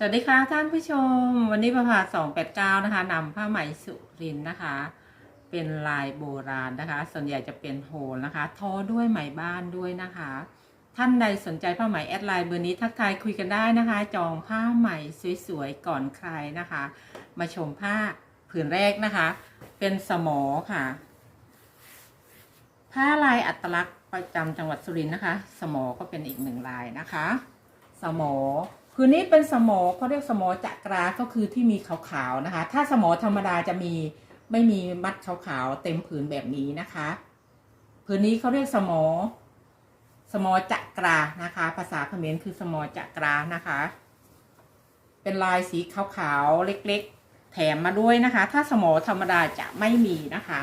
สวัสดีค่ะท่านผู้ชม วันนี้ประภาสองแปดเก้านะคะนำผ้าไหมสุรินนะคะ เป็นลายโบราณนะคะ ส่วนใหญ่จะเป็นโฮลนะคะทอด้วยไหมบ้านด้วยนะคะ ท่านใดสนใจผ้าไหมแอดไลน์เบอร์นี้ทักทายคุยกันได้นะคะ จองผ้าไหมสวยๆก่อนใครนะคะ มาชมผ้าผืนแรกนะคะ เป็นสมอค่ะ ผ้าลายอัตลักษณ์ประจำจังหวัดสุรินทร์นะคะ สมอก็เป็นอีกหนึ่งลายนะคะ สมอ คืนนี้เป็นสมอเขาเรียกสมอจักราก็คือที่มีขาวๆนะคะ ถ้าสมอธรรมดาจะมีไม่มีมัดขาวๆเต็มผืนแบบนี้นะคะผืนนี้เขาเรียกสมอ สมอจักรานะคะ ภาษาเขมรคือสมอจักรานะคะ เป็นลายสีขาวๆเล็กๆ แถมมาด้วยนะคะ ถ้าสมอธรรมดาจะไม่มีนะคะ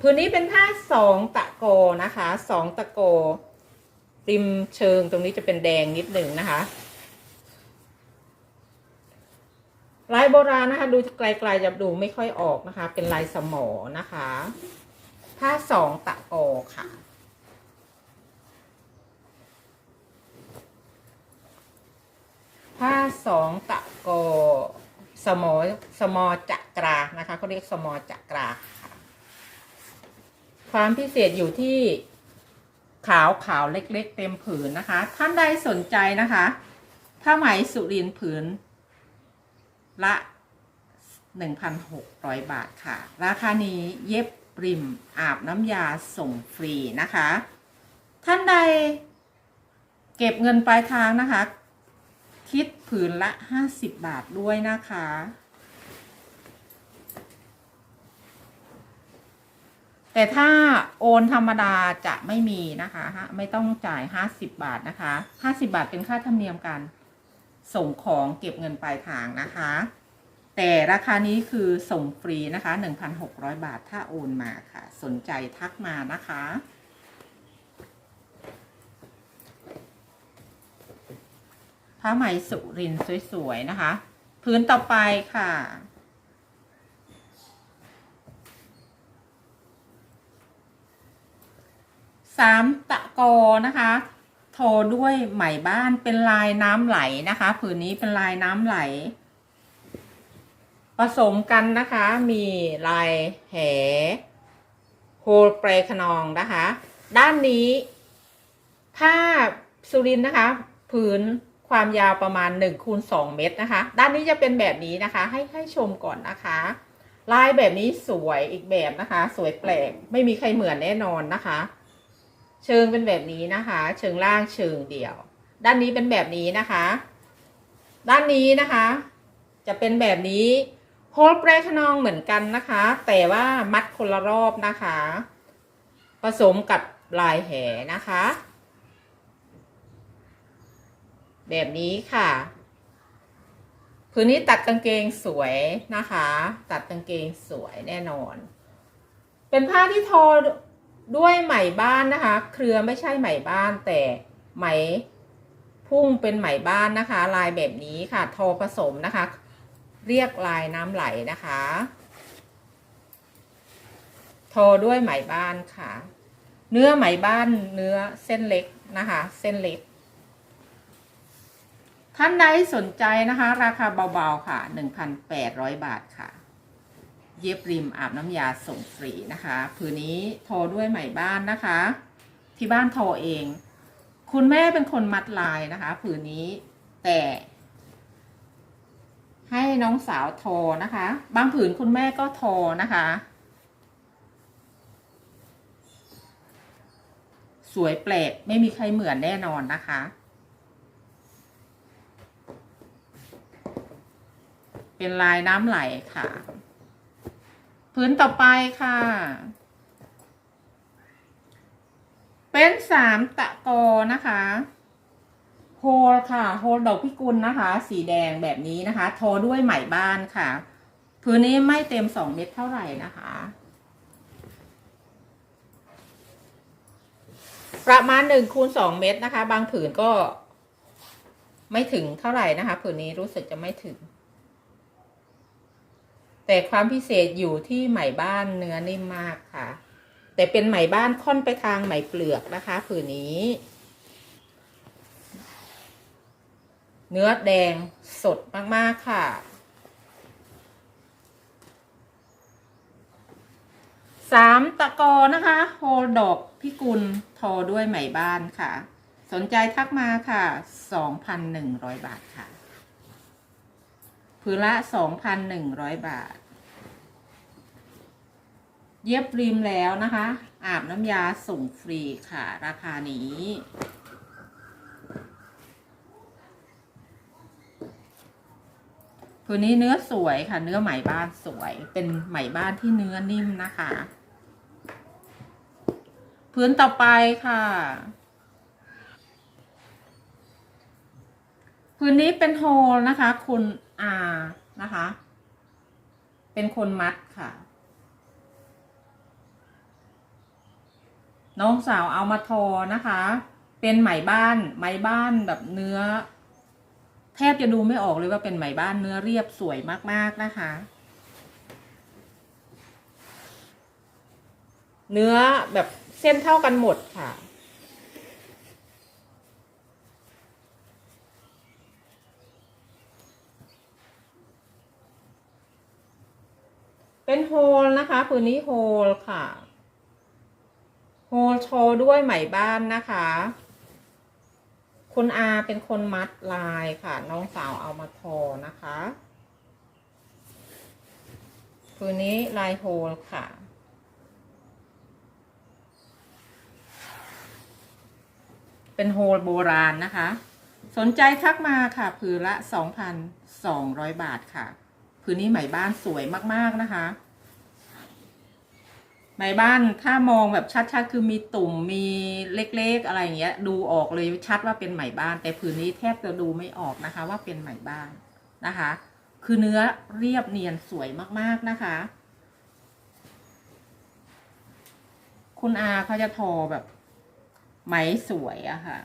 ผืนนี้เป็นผ้าสองตะโกนะคะสองตะโกริมเชิงตรงนี้จะเป็นแดงนิดหนึ่งนะคะ ลายโบราณนะคะ ดูไกลๆจะดูไม่ค่อยออกนะคะ เป็นลายสมอนะคะผ้าสองตะโกค่ะ ผ้าสองตะโกสมอสมอจักรานะคะเขาเรียกสมอจักราค่ะ ความพิเศษอยู่ที่ขาวขาวเล็ก ๆ เต็มผืนนะคะ ท่านใดสนใจนะคะผ้าไหมสุรินผืน ละ 1,600 บาทค่ะ ราคานี้เย็บริมอาบน้ำยาส่งฟรีนะคะ ท่านใด เก็บเงินปลายทางนะคะ คิดผืนละ 50 บาทด้วยนะคะ แต่ถ้าโอนธรรมดาจะไม่มีนะคะฮะไม่ต้องจ่าย 50 บาทนะคะ 50 บาทเป็นค่าธรรมเนียมการ ส่งของเก็บเงินปลายทางนะคะ แต่ราคานี้คือส่งฟรีนะคะ 1,600 บาทถ้าโอนมาค่ะ สนใจทักมานะคะ ผ้าไหมสุรินสวยๆ นะคะ พื้นต่อไปค่ะสามตะกอนะคะ ทอด้วยไหมบ้านเป็นลายน้ำไหลนะคะ ผืนนี้เป็นลายน้ำไหล ผสมกันนะคะ มีลายแหโฮเปรขนองนะคะ ด้านนี้ ผ้าสุรินนะคะ ผืนความยาวประมาณ1คูณ2เมตรนะคะ ด้านนี้จะเป็นแบบนี้นะคะ ให้ให้ชมก่อนนะคะ ลายแบบนี้สวยอีกแบบนะคะ สวยแปลกไม่มีใครเหมือนแน่นอนนะคะ เชิงเป็นแบบนี้นะคะ เชิงล่างเชิงเดี่ยว ด้านนี้เป็นแบบนี้นะคะ ด้านนี้นะคะ จะเป็นแบบนี้โฮลเปรขนองเหมือนกันนะคะ แต่ว่ามัดคนละรอบนะคะ ผสมกับลายแหนะคะ แบบนี้ค่ะผืนนี้ตัดกางเกงสวยนะคะ ตัดกางเกงสวยแน่นอน เป็นผ้าที่ทอ ด้วยไหมบ้านนะคะ เครือไม่ใช่ไหมบ้านแต่ไหมพุ่งเป็นไหมบ้านนะคะ ลายแบบนี้ค่ะ ทอผสมนะคะ เรียกลายน้ำไหลนะคะ ทอด้วยไหมบ้านค่ะ เนื้อไหมบ้านเนื้อเส้นเล็กนะคะ เส้นเล็ก ท่านใดสนใจนะคะ ราคาเบาๆค่ะ 1,800 บาทค่ะ เย็บริมอาบน้ำยาส่งฟรีนะคะ ผืนนี้ทอด้วยไหมบ้านนะคะ ที่บ้านทอเอง คุณแม่เป็นคนมัดลายนะคะ ผืนนี้แต่ ให้น้องสาวทอนะคะ บางผืนคุณแม่ก็ทอนะคะ สวยแปลกไม่มีใครเหมือนแน่นอนนะคะเป็นลายน้ำไหลค่ะ พื้นต่อไปค่ะ เป็นสามตะกอนะคะโฮลค่ะโฮลดอกพิกุลนะคะ สีแดงแบบนี้นะคะ ทอด้วยไหมบ้านค่ะพื้นนี้ไม่เต็มสองเม็ดเท่าไหร่นะคะ ประมาณหนึ่งคูณสองเม็ดนะคะ บางผืนก็ไม่ถึงเท่าไหร่นะคะ ผืนนี้รู้สึกจะไม่ถึง แต่ความพิเศษอยู่ที่ไหมบ้านเนื้อนิ่มมากค่ะ แต่เป็นไหมบ้านค่อนไปทางไหมเปลือกนะคะผืนนี้ เนื้อแดงสดมากๆค่ะ สามตะกอนะคะโฮลดอกพิกุลทอด้วยไหมบ้านค่ะ สนใจทักมาค่ะ 2,100 บาทค่ะ ผืนละ2,100บาท เย็บริมแล้วนะคะ อาบน้ำยาส่งฟรีค่ะ ราคานี้ผืนนี้เนื้อสวยค่ะ เนื้อไหมบ้านสวย เป็นไหมบ้านที่เนื้อนิ่มนะคะพื้นต่อไปค่ะพื้นนี้เป็นโฮลนะคะ คุณ อานะคะ เป็นคนมัดค่ะ น้องสาวเอามาทอนะคะ เป็นไหมบ้านไหมบ้านแบบเนื้อ แทบจะดูไม่ออกเลยว่าเป็นไหมบ้านเนื้อเรียบสวยมากๆนะคะ เนื้อแบบเส้นเท่ากันหมดค่ะ เป็นโฮลนะคะผืนนี้โฮลค่ะโฮลโชว์ด้วยไหมบ้านนะคะ คุณอาเป็นคนมัดลายค่ะ น้องสาวเอามาทอนะคะผืนนี้ลายโฮลค่ะเป็นโฮลโบราณนะคะ สนใจทักมาค่ะ ผืนละ 2,200 บาทค่ะ ผืนนี้ไหมบ้านสวยมากๆนะคะไหมบ้านถ้ามองแบบชัดๆ คือมีตุ่มมีเล็กๆ อะไรอย่างเงี้ย ดูออกเลยชัดว่าเป็นไหมบ้าน แต่ผืนนี้แทบจะดูไม่ออกนะคะ ว่าเป็นไหมบ้านนะคะ คือเนื้อเรียบเนียนสวยมากๆนะคะ คุณอาเขาจะทอแบบไหมสวยอะค่ะ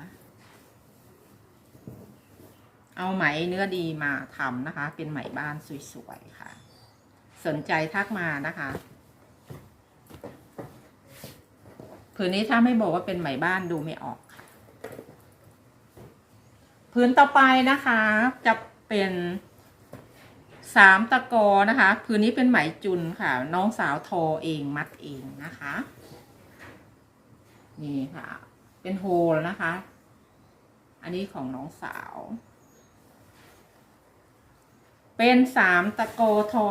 เอาไหมเนื้อดีมาทำนะคะ เป็นไหมบ้านสวยๆค่ะ สนใจทักมานะคะผืนนี้ถ้าไม่บอกว่าเป็นไหมบ้านดูไม่ออกค่ะพื้นต่อไปนะคะ จะเป็นสามตะกอนะคะผืนนี้เป็นไหมจุนค่ะ น้องสาวทอเองมัดเองนะคะ นี่ค่ะ เป็นโฮลนะคะ อันนี้ของน้องสาว เป็นสามตะโกทอ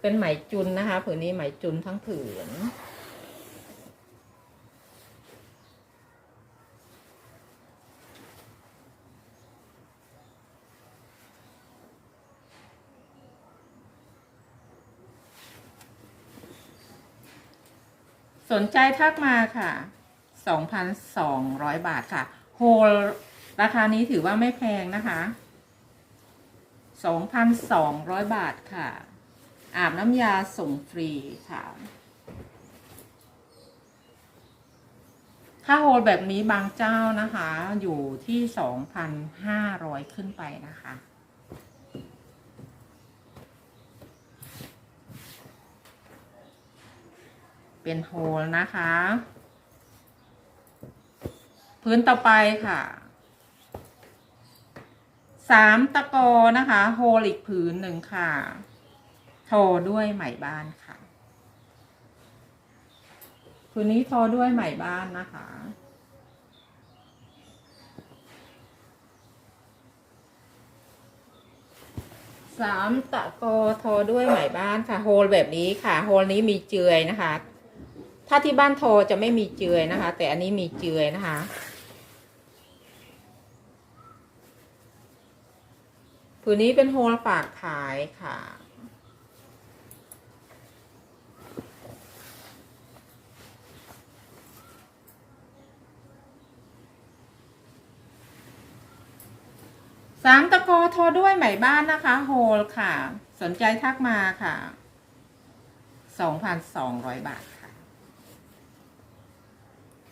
เป็นไหมจุนนะคะ ผืนนี้ไหมจุนทั้งผืน สนใจทักมาค่ะ 2,200 บาทค่ะ โฮลราคานี้ถือว่าไม่แพงนะคะ 2,200 บาทค่ะ อาบน้ำยาส่งฟรีค่ะ ถ้าโฮลแบบนี้บางเจ้านะคะ อยู่ที่ 2,500 ขึ้นไปนะคะเป็นโฮลนะคะ พื้นต่อไปค่ะ สามตะกอนะคะโฮลอีกผืนหนึ่งค่ะทอด้วยไหมบ้านค่ะผืนนี้ทอด้วยไหมบ้านนะคะสามตะกอทอด้วยไหมบ้านค่ะโฮลแบบนี้ค่ะโฮลนี้มีเจือยนะคะ ถ้าที่บ้านทอจะไม่มีเจือยนะคะ แต่อันนี้มีเจือยนะคะ ผืนนี้เป็นโฮลฝากขายค่ะ สามตะโกโทรด้วยไหม่บ้านนะคะ โฮลค่ะ สนใจทักมาค่ะ สองพันสองร้อยบาทค่ะ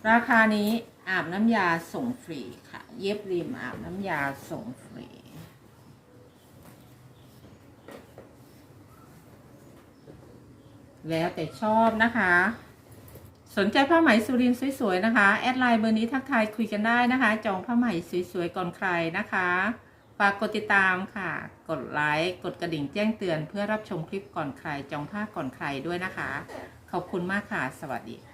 ราคานี้อาบน้ำยาส่งฟรีค่ะ เย็บริมอาบน้ำยาส่งฟรี แล้วแต่ชอบนะคะ สนใจผ้าไหมสุรินสวยๆนะคะ แอดไลน์เบอร์นี้ทักทายคุยกันได้นะคะ จองผ้าไหมสวยๆก่อนใครนะคะฝากกดติดตามค่ะ กดไลค์ กดกระดิ่งแจ้งเตือนเพื่อรับชมคลิปก่อนใครจองผ้าก่อนใครด้วยนะคะ ขอบคุณมากค่ะ สวัสดีค่ะ